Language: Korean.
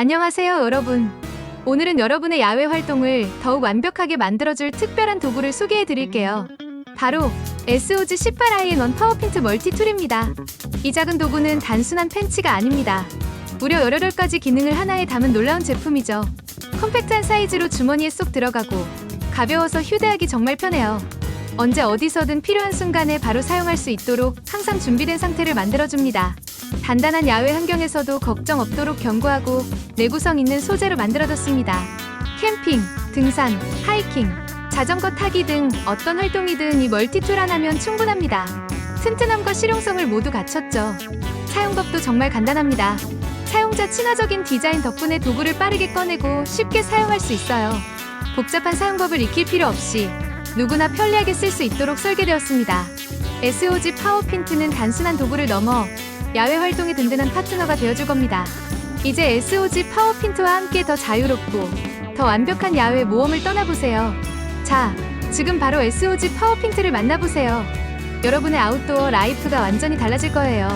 안녕하세요, 여러분. 오늘은 여러분의 야외 활동을 더욱 완벽하게 만들어줄 특별한 도구를 소개해 드릴게요. 바로 SOG 18IN1 파워핀트 멀티툴입니다. 이 작은 도구는 단순한 펜치가 아닙니다. 무려 18가지 기능을 하나에 담은 놀라운 제품이죠. 컴팩트한 사이즈로 주머니에 쏙 들어가고 가벼워서 휴대하기 정말 편해요. 언제 어디서든 필요한 순간에 바로 사용할 수 있도록 항상 준비된 상태를 만들어줍니다. 단단한 야외 환경에서도 걱정 없도록 견고하고 내구성 있는 소재로 만들어졌습니다. 캠핑, 등산, 하이킹, 자전거 타기 등 어떤 활동이든 이 멀티툴 하나면 충분합니다. 튼튼함과 실용성을 모두 갖췄죠. 사용법도 정말 간단합니다. 사용자 친화적인 디자인 덕분에 도구를 빠르게 꺼내고 쉽게 사용할 수 있어요. 복잡한 사용법을 익힐 필요 없이 누구나 편리하게 쓸 수 있도록 설계되었습니다. SOG 파워핀트는 단순한 도구를 넘어 야외 활동의 든든한 파트너가 되어줄 겁니다. 이제 SOG 파워핀트와 함께 더 자유롭고 더 완벽한 야외 모험을 떠나보세요. 자, 지금 바로 SOG 파워핀트를 만나보세요. 여러분의 아웃도어 라이프가 완전히 달라질 거예요.